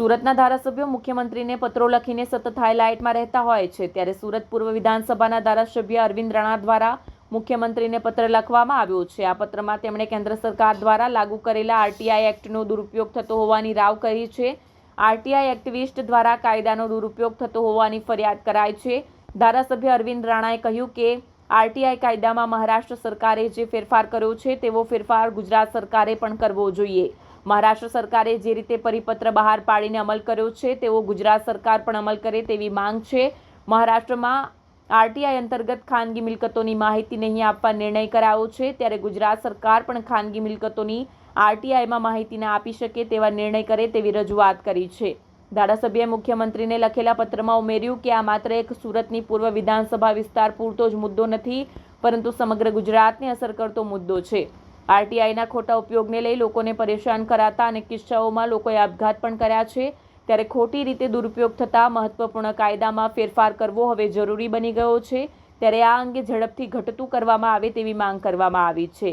સુરતના ધારાસભ્યો મુખ્યમંત્રીને પત્રો લખીને સતત હાઇલાઇટમાં રહેતા હોય છે. ત્યારે સુરત પૂર્વ વિધાનસભાના ધારાસભ્ય અરવિંદ રાણા દ્વારા મુખ્યમંત્રીને પત્ર લખવામાં આવ્યો છે. આ પત્રમાં તેમણે કેન્દ્ર સરકાર દ્વારા લાગુ કરેલા આરટીઆઈ એક્ટનો દુરુપયોગ થતો હોવાની રાવ કરી છે. આરટીઆઈ એક્ટિવિસ્ટ દ્વારા કાયદાનો દુરુપયોગ થતો હોવાની ફરિયાદ કરાઈ છે. ધારાસભ્ય અરવિંદ રાણાએ કહ્યું કે, આરટીઆઈ કાયદામાં મહારાષ્ટ્ર સરકારે જે ફેરફાર કર્યો છે, તેવો ફેરફાર ગુજરાત સરકારે પણ કરવો જોઈએ. મહારાષ્ટ્ર સરકારે જે રીતે પરિપત્ર બહાર પાડીને અમલ કર્યો છે તેવો ગુજરાત સરકાર પણ અમલ કરે તેવી માંગ છે. મહારાષ્ટ્રમાં આરટીઆઈ અંતર્ગત ખાનગી મિલકતોની માહિતી નહીં આપવા નિર્ણય કરાયો છે, ત્યારે ગુજરાત સરકાર પણ ખાનગી મિલકતોની આરટીઆઈમાં માહિતી ના આપી શકે તેવા નિર્ણય કરે તેવી રજૂઆત કરી છે. ધારાસભ્યએ મુખ્યમંત્રીને લખેલા પત્રમાં ઉમેર્યું કે આ માત્ર એક સુરતની પૂર્વ વિધાનસભા વિસ્તાર પૂરતો જ મુદ્દો નથી, પરંતુ સમગ્ર ગુજરાતને અસર કરતો મુદ્દો છે. આરટીઆઈના ખોટા ઉપયોગને લઈ લોકોને પરેશાન કરાતા અને કિસ્સાઓમાં લોકોએ આપઘાત પણ કર્યા છે. ત્યારે ખોટી રીતે દુરુપયોગ થતાં મહત્વપૂર્ણ કાયદામાં ફેરફાર કરવો હવે જરૂરી બની ગયો છે. ત્યારે આ અંગે ઝડપથી ઘટતું કરવામાં આવે તેવી માંગ કરવામાં આવી છે.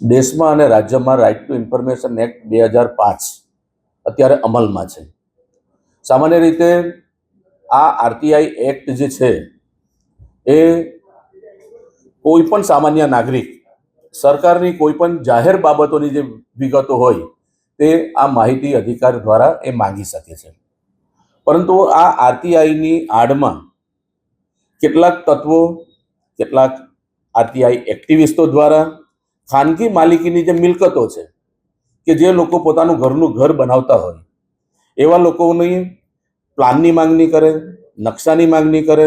દેશમાં અને રાજ્યમાં રાઇટ ટુ ઇન્ફોર્મેશન એક્ટ બે હજાર પાંચ અત્યારે અમલમાં છે. સામાન્ય રીતે આ આરટીઆઈ એક્ટ જે છે, એ કોઈ પણ સામાન્ય નાગરિક સરકારની કોઈ પણ જાહેર બાબતોની જે વિગતો હોય, તે આ માહિતી અધિકાર દ્વારા એ માંગી શકે છે. પરંતુ આ આરટીઆઈની આડમાં કેટલાક તત્વો, કેટલાક આરટીઆઈ એક્ટિવિસ્ટો દ્વારા ખાનગી માલિકીની જે મિલકતો છે, કે જે લોકો પોતાનું ઘરનું ઘર બનાવતા હોય, એવા લોકોની પ્લાનની માંગણી કરે, નકશાની માંગણી કરે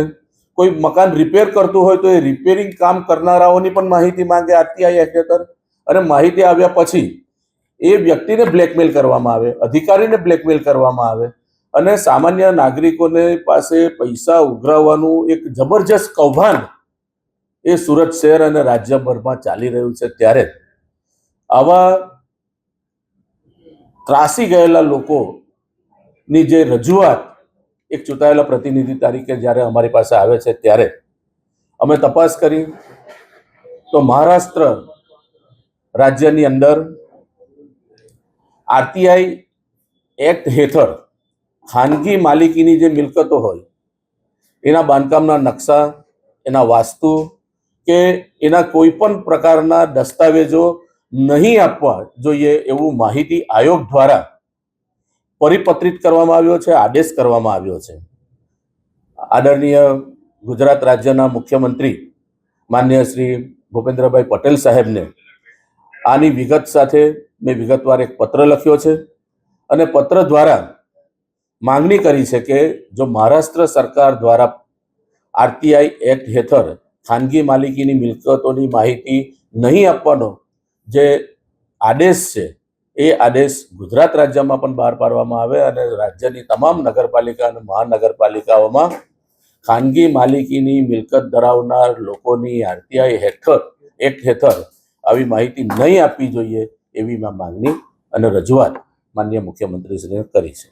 કોઈ મકાન રિપેર કરતું હોય તો એ રિપેરિંગ કામ કરનારાઓની પણ માહિતી માંગે આરટીઆઈ એક્ટ હેઠળ અને માહિતી આવ્યા પછી એ વ્યક્તિને બ્લેકમેલ કરવામાં આવે, અધિકારીને બ્લેકમેલ કરવામાં આવે. અને સામાન્ય નાગરિકોને પાસે પૈસા ઉઘરાવવાનું એક જબરજસ્ત કૌભાંડ એ સુરત શહેર અને રાજ્યભરમાં ચાલી રહ્યું છે ત્યારે આવા ત્રાસી ગયેલા લોકોની જે રજૂઆત એક ચૂંટાયેલા પ્રતિનિધિ તરીકે જ્યારે અમારી પાસે આવે છે ત્યારે અમે તપાસ કરી તો મહારાષ્ટ્ર રાજ્યની અંદર આરટીઆઈ એક્ટ હેઠળ ખાનગી માલિકીની જે મિલકતો હોય, એના બાંધકામના નકશા, એના વાસ્તુ કે એના કોઈ પણ પ્રકારના દસ્તાવેજો નહીં આપવા જોઈએ એવું માહિતી આયોગ દ્વારા પરિપત્રિત કરવામાં આવ્યો છે, આદેશ કરવામાં આવ્યો છે. આદરણીય ગુજરાત રાજ્યના મુખ્યમંત્રી માન્ય શ્રી ભૂપેન્દ્રભાઈ પટેલ સાહેબને આની વિગત સાથે મેં વિગતવાર એક પત્ર લખ્યો છે અને પત્ર દ્વારા માંગણી કરી છે કે જો મહારાષ્ટ્ર સરકાર દ્વારા આરટીઆઈ એક્ટ હેઠળ ખાનગી માલિકીની મિલકતોની માહિતી નહીં આપવાનો જે આદેશ છે એ આદેશ ગુજરાત રાજ્યમાં પણ બહાર પાડવામાં આવે અને રાજ્યની તમામ નગરપાલિકા અને મહાનગરપાલિકાઓમાં ખાનગી માલિકીની મિલકત ધરાવનાર લોકોની આરટીઆઈ હેઠળ, એક્ટ હેઠળ આવી માહિતી નહીં આપવી જોઈએ એવી માંગણી અને રજૂઆત માન્ય મુખ્યમંત્રીશ્રીએ કરી છે.